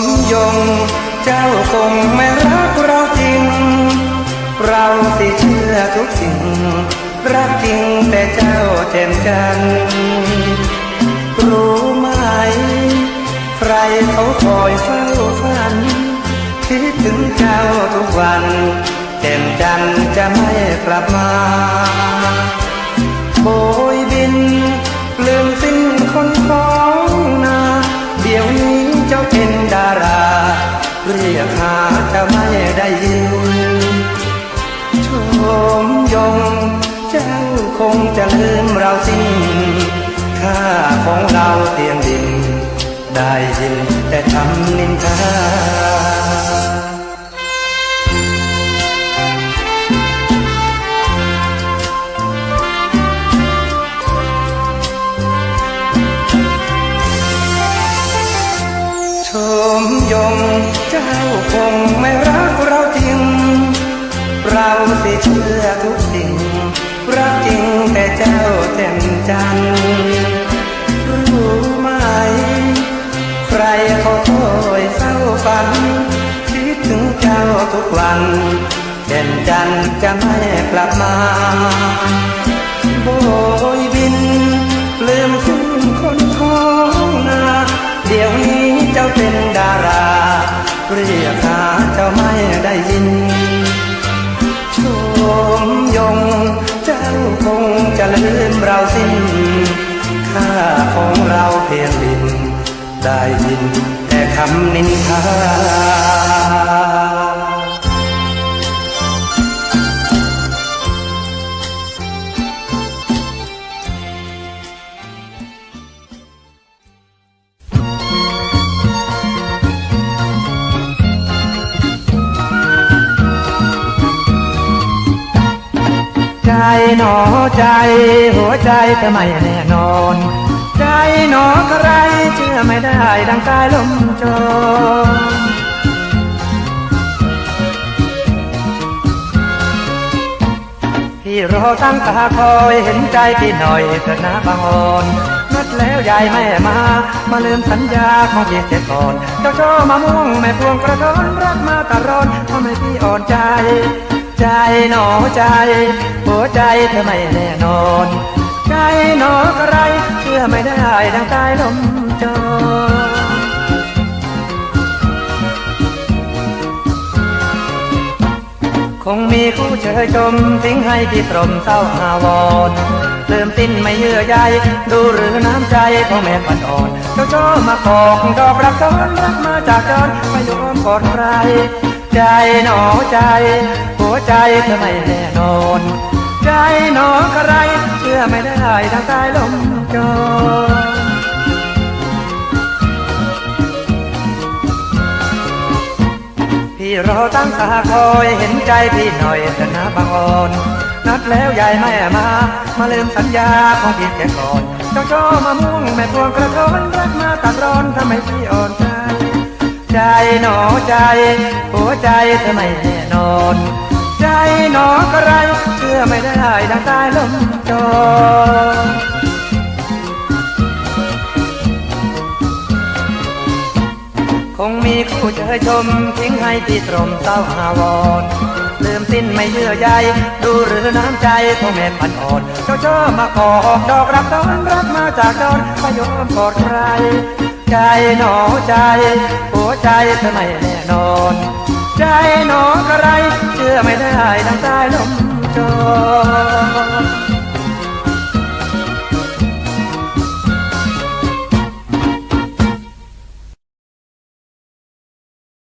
มยง เจ้าคงไม่รักเราจริง เราสิเชื่อทุกสิ่ง รักจริงแต่เจ้าเจ็นกันรู้ไหม ใครเขาคอยเฝ้าฝัน คิดถึงเจ้าทุกวันเจ็นจันจะไม่กลับมาโบยบินลืมสิ้นคนของนา เดี๋ยวนี้เจ้าเป็น เรียกหาจะไม่ได้ยินชมยงเจ้าคงจะลืมเราสิ้นค่าของเราเตียงดิน ได้ยินแต่ทำนินทา มยงเจ้าคงไม่รักเราจริง เราสิเชื่อทุกสิ่ง รักจริงแต่เจ้าแจ่มจันทรู้ไหม ใครเขาคอยเศร้าฝัน คิดถึงเจ้าทุกวันแจ่มจันทร์จะไม่กลับมาโบ จะลืมเราสิ้น ค่าของเราเพียงดิน ได้ยินแต่คำนินทา หนอใจหัวใจทำไมแน่นอน ใจหนอใครเชื่อไม่ได้ดังกายลมโจรพี่รอตั้งตาคอยเห็นใจพี่หน่อยเถิดนะบางอ่อนนัดแล้วยายไม่มา มาลืมสัญญาของพี่เสียก่อน เจ้าช่อมะม่วงแม่พวงกระท้อนรักมาตะรอนทำให้พี่อ่อนใจ ใจหนอใจหัวใจเธอไม่แน่นอนใจหนอกระไรเชื่อไม่ได้ดังกายลมจรคงมีคู่เชยชมทิ้งให้พี่ตรมเศร้าหาวรเริ่มสิ้นไม่เยื่อใยดูหรือน้ำใจของแม่ปันอ่อนเจ้าชอมาขอกดอกรักซ้อนรักมาจากจรไม่ยอมกอดใคร ใจหนอใจ หัวใจเธอไม่แน่นอน ใจหนอใครเชื่อไม่ได้ทางใต้ลมจรพี่รอตั้งตาคอยเห็นใจพี่หน่อยเถอะนะบางอ่อน นัดแล้วยายไม่มา มาลืมสัญญาของพี่แกก่อนเจ้าช่อมะม่วงแม่พวงกระท้อนรักมาตัดร้อนทำให้พี่อ่อนใจ ใจหนอใจหัวใจเธอไม่แน่นอน ใจหนอกระไรเชื่อไม่ได้ดังใต้ลมจรคงมีคู่เจอชมทิ้งให้ที่ตรมเศร้าหาวรลืมสิ้นไม่เยื่อใยดูหรือน้ำใจของแม่พันอ่อนเจ้าเชอบมาขอดอกรักตอนรักมาจากจรไม่ยอมกอดใคร ใจหนอใจหัวใจเธอไม่แน่นอน ใจหนอกระไร เชื่อไม่ได้ดังใต้ลมจอ